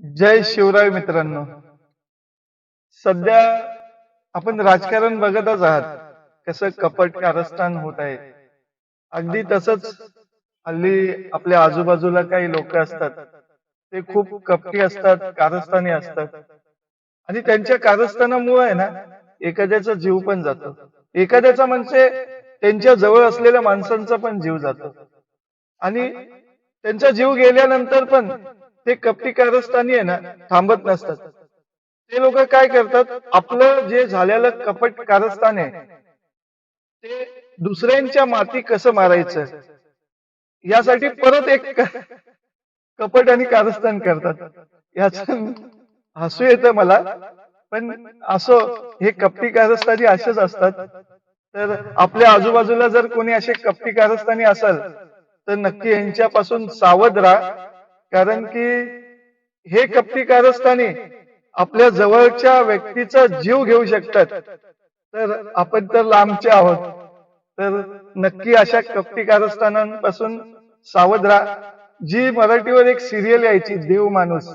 जय शिवराय मित्रांनो. सध्या आपण राजकारण बघतच आहात. कसं कपट कारस्थान होत आहे. अगदी तसंच हल्ली आपल्या आजूबाजूला काही लोक असतात. ते खूप कपटी असतात कारस्थानी असतात. आणि त्यांच्या कारस्थानामुळे आहे ना एखाद्याचा जीव पण जातो. एखाद्याचा म्हणजे त्यांच्या जवळ असलेल्या माणसांचा पण जीव जातो. आणि त्यांचा जीव गेल्यानंतर पण ते कपटी कारस्थानी आहे ना थांबत नसतात. ते लोक काय करतात? आपलं जे झालेलं कपट कारस्थान आहे ते दुसऱ्यांच्या माती कसं मारायचं? यासाठी परत एक कपट आणि कारस्थान करतात. याच हसू येतं मला पण असो हे कपटी कारस्थानी असेच असतात. तर आपल्या आजूबाजूला जर कोणी असे कपटी कारस्थानी असेल तर नक्की यांच्यापासून सावध राहा. कारण की हे कपटी कारस्थानी आपल्या जवळच्या व्यक्तीचा जीव घेऊ शकतात. तर आपण तर लांबचे आहोत. तर नक्की अशा कपटी कारस्थानांपासून सावध राहा. जी मराठीवर एक सिरियल यायची देव माणूस.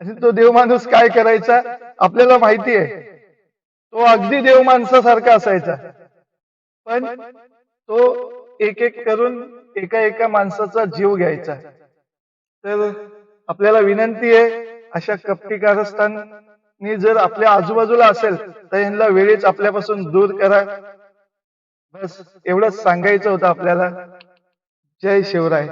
आणि तो देव माणूस काय करायचा? आपल्याला माहिती आहे. तो अगदी देव माणसासारखा असायचा. पण तो एक एक करून एका एका माणसाचा जीव घ्यायचा. तर आपल्याला विनंती आहे अशा कपटी कारस्थानी जर आपल्या आजूबाजूला असेल तर यांना वेळीच आपल्यापासून दूर करा. बस एवढंच सांगायचं होतं आपल्याला. जय शिवराय.